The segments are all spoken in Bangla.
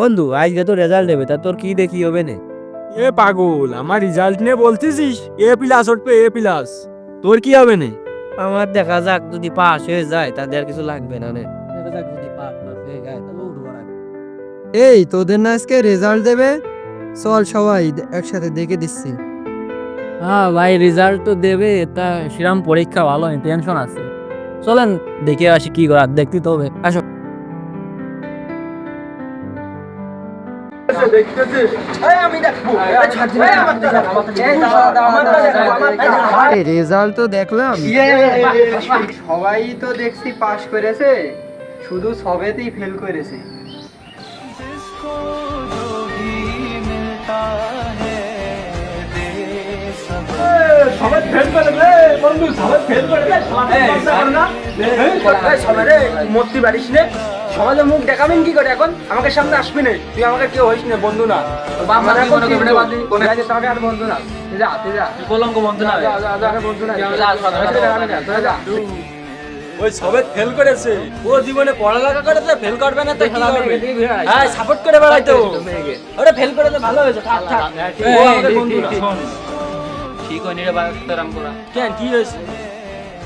বন্ধু আজকে তো রেজাল্ট দেবে তা তোর কি দেখি হবে না? এ পাগল আমার রেজাল্ট নিয়ে বলতেছিস? এ প্লাস উঠবে এ প্লাস তোর কি হবে না? আমার দেখা যাক যদি পাস হয়ে যায় তাদের আর কিছু লাগবে না রে দেখা যাক যদি পাস হয়ে যায় তাহলে উঠবো না। এই তোদের না আজকে রেজাল্ট দেবে? চল সবাই একসাথে দেখে দিচ্ছি। হ্যাঁ ভাই রেজাল্ট তো দেবে তা সেরকম পরীক্ষা ভালো হয় টেনশন আছে। চলেন দেখে আসি কি করার দেখতে তো হবে। আসো। রেজাল্ট তো দেখলাম। সবাই তো দেখছি পাশ করেছে শুধু সবেতেই ফেল করেছে। মূর্তি বাড়িস নে। সমাজে মুখ দেখাবেন কি করে এখন? আমাকে সামনে আসবি না। তুই আমাকে কেউ হইস না বন্ধু না। আর বন্ধু না। যা তুই যা। কলঙ্ক না না। ওই সবে ফেল করেছে। ও জীবনে পড়ালেখা করেছে ফেল করবে না তো কি করবে হ্যাঁ সাপোর্ট করে বেড়াই তো। ওরে ফেল করে তো ভালো হয়েছে। থাক থাক। ও আমাদের বন্ধু না। শোন। ঠিক হয় নিরে বাগতারাম করা। কেন কি হয়েছে?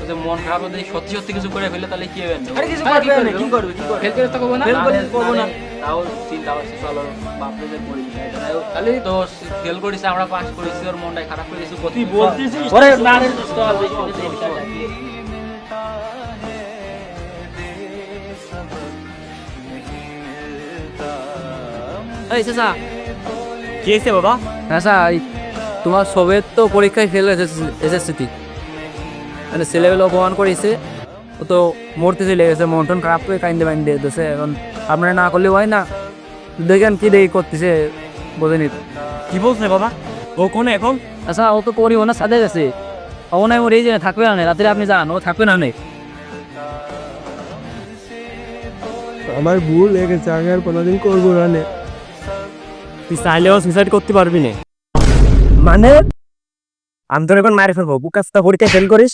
যে মন খারাপ যদি সত্যি সত্যি কিছু করে ফেলে তাহলে কি হবে আরে কিছু করবে না কি করবে কি করবে ফেল তো করব না ফেল করলে করব না। তাও চিন্তা করছি চলো বাপরে যে পড়ি তাহলে তো ফেল করেছে আমরা পাস করেছি ওর মনটাই খারাপ করে কিছু তুই বলতেছিস ওরে না রে দেখি এই চাচা কি হয়েছে বাবা আচ্ছা এই তোমার সবের তো পরীক্ষায় ফেল এসএসসিটি মানে ছেলেগুলো অপমান করেছে। ও তো মরতে চলে গেছে মন টন খারাপ করে কাইন্দে বাইন্দে দিতেছে। এখন আপনারা না করলে হয় না। দেখেন কি দেখি করতেছে বোঝেন কি বলছে বাবা? ও কোন এখন? আচ্ছা ও তো করি ওনার সাথে গেছে। ও নাই ওর এই যে থাকবে না রাত্রে আপনি যান ও থাকবে না নেই আমার ভুল হয়ে গেছে আমি আর কোনোদিন করব না নে। তুই চাইলেও সুইসাইড করতে পারবি না। মানে? আমি তোর এখন মারি ফেলব। বুকাস্তা পরীক্ষা ফেল করিস।